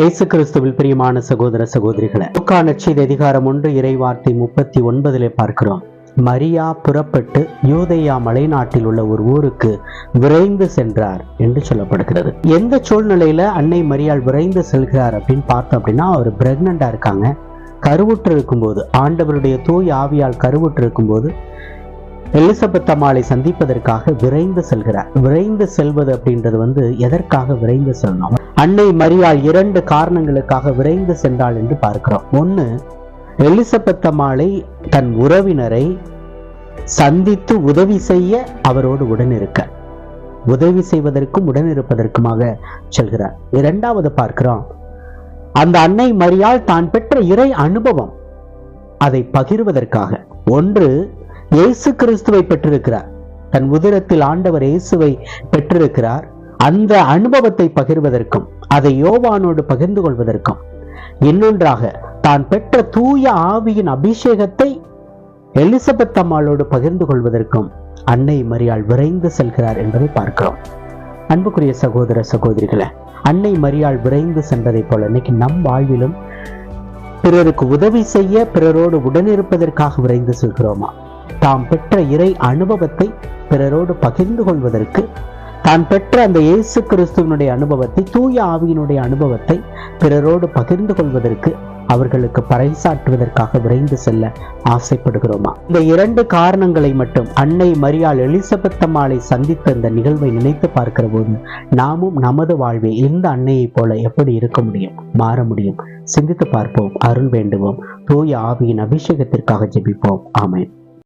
இயேசு கிறிஸ்துவில் பிரியமான சகோதர சகோதரிகளை லூக்கா நற்செய்தி அதிகாரம் ஒன்று இறைவார்த்தை முப்பத்தி ஒன்பதிலே பார்க்கிறோம். மரியா புறப்பட்டு யூதையா மலைநாட்டில் உள்ள ஒரு ஊருக்கு விரைந்து சென்றார் என்று சொல்லப்படுகிறது. எந்த சூழ்நிலையில அன்னை மரியாள் விரைந்து செல்கிறார் அப்படின்னு பார்த்தோம் அப்படின்னா அவர் பிரெக்னண்டா இருக்காங்க. கருவுற்று இருக்கும்போது ஆண்டவருடைய தூய் ஆவியால் கருவுற்று இருக்கும்போது எலிசபெத் அம்மாளை சந்திப்பதற்காக விரைந்து செல்கிறார். விரைந்து செல்வது அப்படின்றது வந்து எதற்காக விரைந்து செல்லணும் அன்னை மரியாள் இரண்டு காரணங்களுக்காக விரைந்து சென்றாள் என்று பார்க்கிறோம். ஒன்று எலிசபெத் அம்மாளை தன் உறவினரை சந்தித்து உதவி செய்ய அவரோடு உடனிருக்க. உதவி செய்வதற்கும் உடனிருப்பதற்குமாக செல்கிறார். இரண்டாவது பார்க்கிறோம் அந்த அன்னை மரியால் தான் பெற்ற இறை அனுபவம். அதை பகிர்வதற்காக. ஒன்று இயேசு கிறிஸ்துவை பெற்றிருக்கிறார். தன் உதிரத்தில் ஆண்டவர் இயேசுவை பெற்றிருக்கிறார். அந்த அனுபவத்தை பகிர்வதற்கும் அதை யோவானோடு பகிர்ந்து கொள்வதற்கும் இன்னொன்றாக தான் பெற்ற தூய ஆவியின் அபிஷேகத்தை எலிசபெத் அம்மாளோடு பகிர்ந்து கொள்வதற்கும் அன்னை மரியாள் விரைந்து செல்கிறார் என்பதை பார்க்கிறோம். அன்புக்குரிய சகோதர சகோதரிகளை அன்னை மரியாள் விரைந்து சென்றதைப் போல இன்னைக்கு நம் வாழ்விலும் பிறருக்கு உதவி செய்ய பிறரோடு உடனிருப்பதற்காக விரைந்து செல்கிறோமா? தாம் பெற்ற இறை அனுபவத்தை பிறரோடு பகிர்ந்து கொள்வதற்கு தான் பெற்ற அந்த இயேசு கிறிஸ்துவனுடைய அனுபவத்தை தூய ஆவியினுடைய அனுபவத்தை பிறரோடு பகிர்ந்து கொள்வதற்கு அவர்களுக்கு பறைசாற்றுவதற்காக விரைந்து செல்ல ஆசைப்படுகிறோமா? இந்த இரண்டு காரணங்களை மட்டும் அன்னை மரியாள் எலிசபெத்தம்மாளை சந்தித்த இந்த நிகழ்வை நினைத்து பார்க்கிற போது நாமும் நமது வாழ்வை இந்த அன்னையைப் போல எப்படி இருக்க முடியும் மாற முடியும்? சிந்தித்து பார்ப்போம் அருள் வேண்டுவோம் தூய ஆவியின் அபிஷேகத்திற்காக ஜெபிப்போம். ஆமேன்.